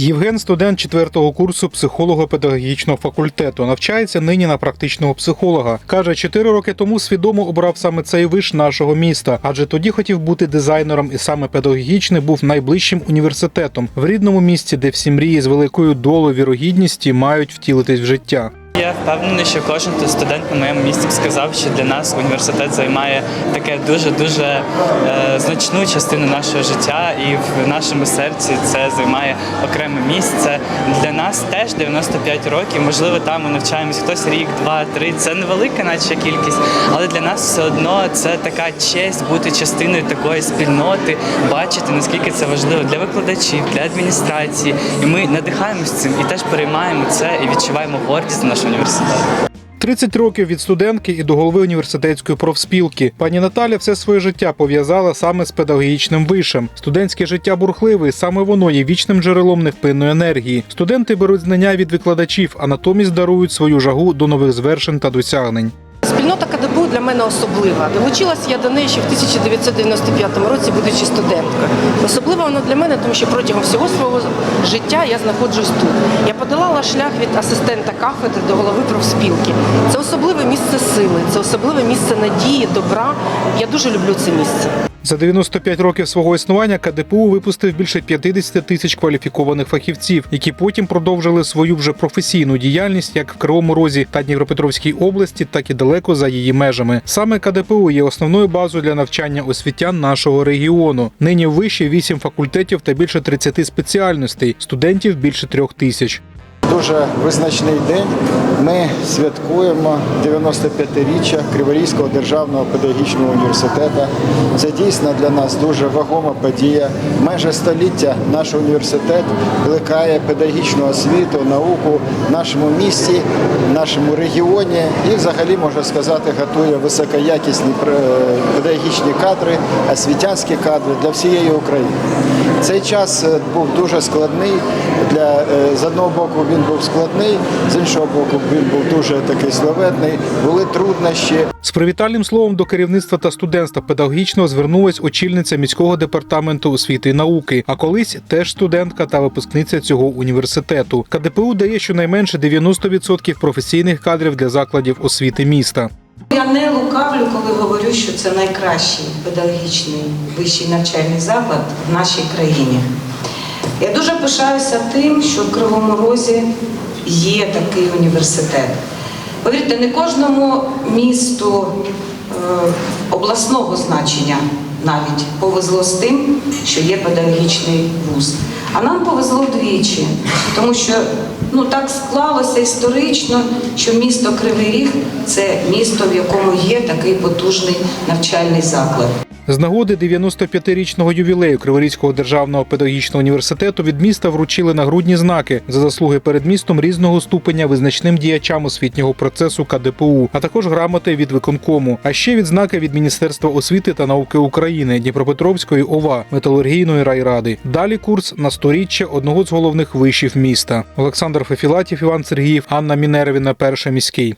Євген студент четвертого курсу психолого-педагогічного факультету. Навчається нині на практичного психолога. Каже, чотири роки тому свідомо обрав саме цей виш нашого міста, адже тоді хотів бути дизайнером, і саме педагогічний був найближчим університетом в рідному місті, де всі мрії з великою долою вірогідності мають втілитись в життя. Я впевнений, що кожен студент на моєму місці сказав, що для нас університет займає таке дуже дуже е, значну частину нашого життя, і в нашому серці це займає окреме місце. Для нас теж 95 років. Можливо, там ми навчаємось хтось рік, два, три. Це невелика, наче кількість, але для нас все одно це така честь бути частиною такої спільноти, бачити наскільки це важливо для викладачів, для адміністрації. І ми надихаємось цим і теж переймаємо це і відчуваємо гордість за наш університет. 30 років від студентки і до голови університетської профспілки. Пані Наталя все своє життя пов'язала саме з педагогічним вишем. Студентське життя бурхливе, саме воно є вічним джерелом невпинної енергії. Студенти беруть знання від викладачів, а натомість дарують свою жагу до нових звершень та досягнень. Спільнота КДБУ для мене особлива. Долучилася я до неї ще в 1995 році, будучи студенткою. Особлива вона для мене, тому що протягом всього свого життя я знаходжусь тут. Я подолала шлях від асистента кафедри до голови профспілки. Це особливе місце сили, це особливе місце надії, добра. Я дуже люблю це місце. За 95 років свого існування КДПУ випустив більше 50 тисяч кваліфікованих фахівців, які потім продовжили свою вже професійну діяльність як в Кривому Розі та Дніпропетровській області, так і далеко за її межами. Саме КДПУ є основною базою для навчання освітян нашого регіону. Нині в виші 8 факультетів та більше 30 спеціальностей, студентів більше трьох тисяч. Дуже визначний день. Ми святкуємо 95-річчя Криворізького державного педагогічного університету. Це дійсно для нас дуже вагома подія. Майже століття наш університет плекає педагогічну освіту, науку в нашому місті, в нашому регіоні і, взагалі, можна сказати, готує високоякісні педагогічні кадри, освітянські кадри для всієї України. Цей час е, був дуже складний. Для е, з одного боку він був складний, з іншого боку, він був дуже такий славетний. Були труднощі. З привітальним словом до керівництва та студентства педагогічного звернулась очільниця міського департаменту освіти і науки, а колись теж студентка та випускниця цього університету. КДПУ дає щонайменше 90% професійних кадрів для закладів освіти міста. Я не лукавлю, коли говорю, що це найкращий педагогічний вищий навчальний заклад в нашій країні. Я дуже пишаюся тим, що в Кривому Розі є такий університет. Повірте, не кожному місту е, обласного значення навіть повезло з тим, що є педагогічний вуз. А нам повезло вдвічі, тому що ну так склалося історично, що місто Кривий Ріг це місто, в якому є такий потужний навчальний заклад. З нагоди 95-річного ювілею Криворізького державного педагогічного університету від міста вручили нагрудні знаки за заслуги перед містом різного ступеня визначним діячам освітнього процесу КДПУ, а також грамоти від виконкому, а ще відзнаки від Міністерства освіти та науки України, Дніпропетровської ОВА, металургійної райради. Далі курс на сторіччя одного з головних вишів міста. Олександр Фефілатів, Іван Сергіїв, Анна Мінервіна, перший міський.